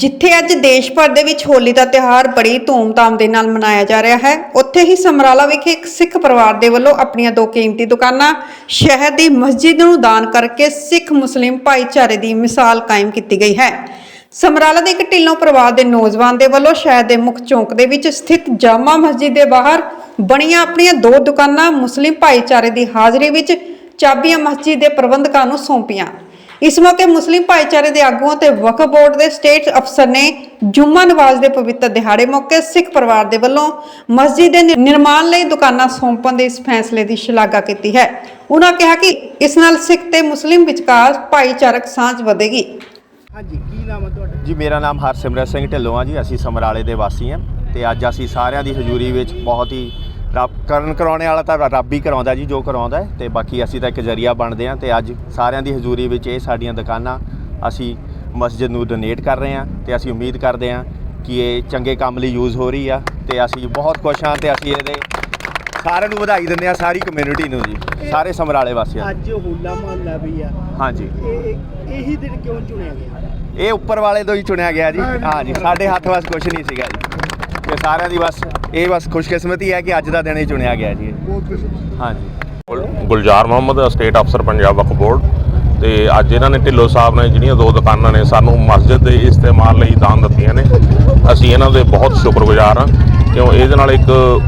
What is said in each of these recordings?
ਜਿੱਥੇ ਅੱਜ ਦੇਸ਼ ਭਰ ਦੇ ਵਿੱਚ ਹੋਲੀ ਦਾ ਤਿਉਹਾਰ ਬੜੀ ਧੂਮ-ਧਾਮ ਦੇ ਨਾਲ ਮਨਾਇਆ ਜਾ ਰਿਹਾ ਹੈ, ਉੱਥੇ ਹੀ ਸਮਰਾਲਾ ਵਿਖੇ ਇੱਕ ਸਿੱਖ ਪਰਿਵਾਰ ਦੇ ਵੱਲੋਂ ਆਪਣੀਆਂ ਦੋ ਕੀਮਤੀ ਦੁਕਾਨਾਂ, ਸ਼ਹਿਰ ਦੀ ਮਸਜਿਦ ਨੂੰ ਦਾਨ ਕਰਕੇ ਸਿੱਖ ਮੁਸਲਿਮ ਭਾਈਚਾਰੇ ਦੀ ਮਿਸਾਲ ਕਾਇਮ ਕੀਤੀ ਗਈ ਹੈ। ਸਮਰਾਲਾ ਦੇ ਇੱਕ ਢਿੱਲੋਂ ਪਰਿਵਾਰ ਦੇ ਨੌਜਵਾਨ ਦੇ ਵੱਲੋਂ ਸ਼ਹਿਰ ਦੇ ਮੁੱਖ ਚੌਂਕ ਦੇ ਵਿੱਚ ਸਥਿਤ ਜਾਮਾ ਮਸਜਿਦ ਦੇ ਬਾਹਰ ਬਣੀਆਂ ਆਪਣੀਆਂ ਦੋ ਦੁਕਾਨਾਂ ਮੁਸਲਿਮ ਭਾਈਚਾਰੇ ਦੀ ਹਾਜ਼ਰੀ ਵਿੱਚ ਚਾਬੀਆਂ ਮਸਜਿਦ ਦੇ ਪ੍ਰਬੰਧਕਾਂ ਨੂੰ ਸੌਂਪੀਆਂ। ਇਸ ਮੌਕੇ ਮੁਸਲਿਮ ਭਾਈਚਾਰੇ ਦੇ ਆਗੂਆਂ ਤੇ ਵਕਫ ਬੋਰਡ ਦੇ ਸਟੇਟ ਅਫਸਰ ਨੇ ਜੁਮਾ ਨਵਾਜ਼ ਦੇ ਪਵਿੱਤਰ ਦਿਹਾੜੇ ਮੌਕੇ ਸਿੱਖ ਪਰਿਵਾਰ ਦੇ ਵੱਲੋਂ ਮਸਜਿਦ ਦੇ ਨਿਰਮਾਣ ਲਈ ਦੁਕਾਨਾਂ ਸੌਂਪਣ ਦੇ ਇਸ ਫੈਸਲੇ ਦੀ ਸ਼ਲਾਘਾ ਕੀਤੀ ਹੈ। ਉਹਨਾਂ ਕਿਹਾ ਕਿ ਇਸ ਨਾਲ ਸਿੱਖ ਤੇ ਮੁਸਲਿਮ ਵਿਚਕਾਰ ਭਾਈਚਾਰਕ ਸਾਂਝ ਵਧੇਗੀ। ਹਾਂਜੀ ਕੀ ਨਾਮ ਹੈ ਤੁਹਾਡਾ? ਜੀ ਮੇਰਾ ਨਾਮ ਹਰਸਿਮਰਤ ਸਿੰਘ ਢਿੱਲੋਂ ਆ ਜੀ। ਅਸੀਂ ਸਮਰਾਲੇ ਦੇ ਵਾਸੀ ਹਾਂ ਤੇ ਅੱਜ ਅਸੀਂ ਸਾਰਿਆਂ ਦੀ ਹਜ਼ੂਰੀ ਵਿੱਚ ਬਹੁਤ ਹੀ ਰੱਬ ਕਰਨ ਕਰਾਉਣੇ ਵਾਲਾ ਤਾਂ ਰੱਬ ਹੀ ਕਰਾਉਂਦਾ ਜੀ ਜੋ ਕਰਾਉਂਦਾ ਤੇ ਬਾਕੀ ਅਸੀਂ ਤਾਂ ਇੱਕ ਜ਼ਰੀਆ ਬਣਦੇ ਹਾਂ ਤੇ ਅੱਜ ਸਾਰਿਆਂ ਦੀ ਹਜ਼ੂਰੀ ਵਿੱਚ ਇਹ ਸਾਡੀਆਂ ਦੁਕਾਨਾਂ ਅਸੀਂ ਮਸਜਿਦ ਨੂੰ ਡੋਨੇਟ ਕਰ ਰਹੇ ਹਾਂ ਤੇ ਅਸੀਂ ਉਮੀਦ ਕਰਦੇ ਹਾਂ ਕਿ ਇਹ ਚੰਗੇ ਕੰਮ ਲਈ ਯੂਜ਼ ਹੋ ਰਹੀ ਆ ਤੇ ਅਸੀਂ ਬਹੁਤ ਖੁਸ਼ ਹਾਂ ਤੇ ਅਸੀਂ ਇਹਦੇ ਸਾਰਿਆਂ ਨੂੰ ਵਧਾਈ ਦਿੰਦੇ ਹਾਂ ਸਾਰੀ ਕਮਿਊਨਿਟੀ ਨੂੰ ਜੀ ਸਾਰੇ ਸਮਰਾਲੇ ਵਾਸੀਆਂ ਅੱਜ ਹੋਲਾ ਮਹੱਲਾ ਵੀ ਆ। ਹਾਂਜੀ। ਇਹ ਇਹ- ਦਿਨ ਕਿਉਂ ਚੁਣਿਆ ਗਿਆ? ਇਹ ਉੱਪਰ ਵਾਲੇ ਤੋਂ ਹੀ ਚੁਣਿਆ ਗਿਆ ਜੀ। ਹਾਂ ਜੀ ਸਾਡੇ ਹੱਥ ਵਸ ਕੁਝ ਨਹੀਂ ਸੀਗਾ ਜੀ। ਤੇ ਸਾਰਿਆਂ ਦੀ ਬਸ ਇਹ ਬਸ ਖੁਸ਼ਕਿਸਮਤੀ ਹੈ ਕਿ ਅੱਜ ਦਾ ਦਿਨ ਹੀ ਚੁਣਿਆ ਗਿਆ ਜੀ। ਇਹ। ਹਾਂ ਜੀ ਗੁਲ- ਗੁਲਜ਼ਾਰ ਮੁਹੰਮਦ ਸਟੇਟ ਅਫਸਰ ਪੰਜਾਬ ਵਕਫ ਬੋਰਡ। ਤੇ ਅੱਜ ਇਹਨਾਂ ਨੇ ਢਿੱਲੋਂ ਸਾਹਿਬ ਨੇ ਜਿਹੜੀਆਂ ਦੋ ਦੁਕਾਨਾਂ ਨੇ ਸਾਨੂੰ ਮਸਜਿਦ ਦੇ ਇਸਤੇਮਾਲ ਲਈ ਦਾਨ ਦਿੱਤੀਆਂ ਨੇ। ਅਸੀਂ ਇਹਨਾਂ ਦੇ ਬਹੁਤ ਸ਼ੁਕਰਗੁਜ਼ਾਰ ਹਾਂ ਕਿਉਂ ਇਹਦੇ ਨਾਲ ਇੱਕ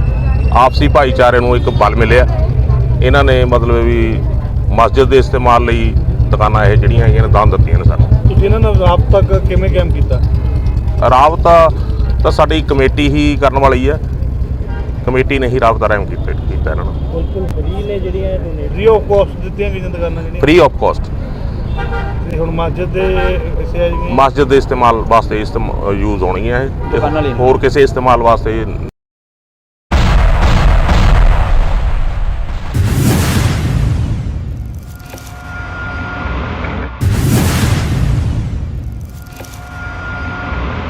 ਆਪਸੀ ਭਾਈਚਾਰੇ ਨੂੰ ਇੱਕ ਬਲ ਮਿਲਿਆ। ਇਹਨਾਂ ਨੇ ਮਤਲਬ ਵੀ ਮਸਜਿਦ ਦੇ ਇਸਤੇਮਾਲ ਲਈ ਦੁਕਾਨਾਂ ਇਹ ਜਿਹੜੀਆਂ ਹੈਗੀਆਂ ਨੇ ਦਾਨ ਦਿੱਤੀਆਂ ਨੇ ਸਾਨੂੰ। ਤੁਸੀਂ ਇਹਨਾਂ ਨਾਲ ਰਾਬਤਾ ਕਿਵੇਂ ਕਾਇਮ ਕੀਤਾ? ਰਾਬਤਾ ਤਾਂ ਸਾਡੀ ਕਮੇਟੀ ਹੀ ਕਰਨ ਵਾਲੀ ਹੈ। ਕਮੇਟੀ ਨੇ ਹੀ ਰਾਬਤਾ ਰਾਇਮ ਕੀਤਾ ਕੀਤਾ ਇਹਨਾਂ ਨੂੰ। ਬਿਲਕੁਲ ਫ੍ਰੀ ਨੇ ਜਿਹੜੀਆਂ ਡੋਨੇਟ ਫ੍ਰੀ ਆਫ ਕਾਸਟ ਦਿੱਤੀਆਂ ਗਈਆਂ ਦੁਕਾਨਾਂ ਜਿਹੜੀਆਂ। ਫ੍ਰੀ ਆਫ ਕਾਸਟ ਤੇ ਹੁਣ ਮਸਜਿਦ ਦੇ ਇਸੇ ਆ ਜਿਹੜੀਆਂ ਮਸਜਿਦ ਦੇ ਇਸਤੇਮਾਲ ਵਾਸਤੇ ਯੂਜ਼ ਹੋਣੀ ਹੈ ਇਹ। ਹੋਰ ਕਿਸੇ ਇਸਤੇਮਾਲ ਵਾਸਤੇ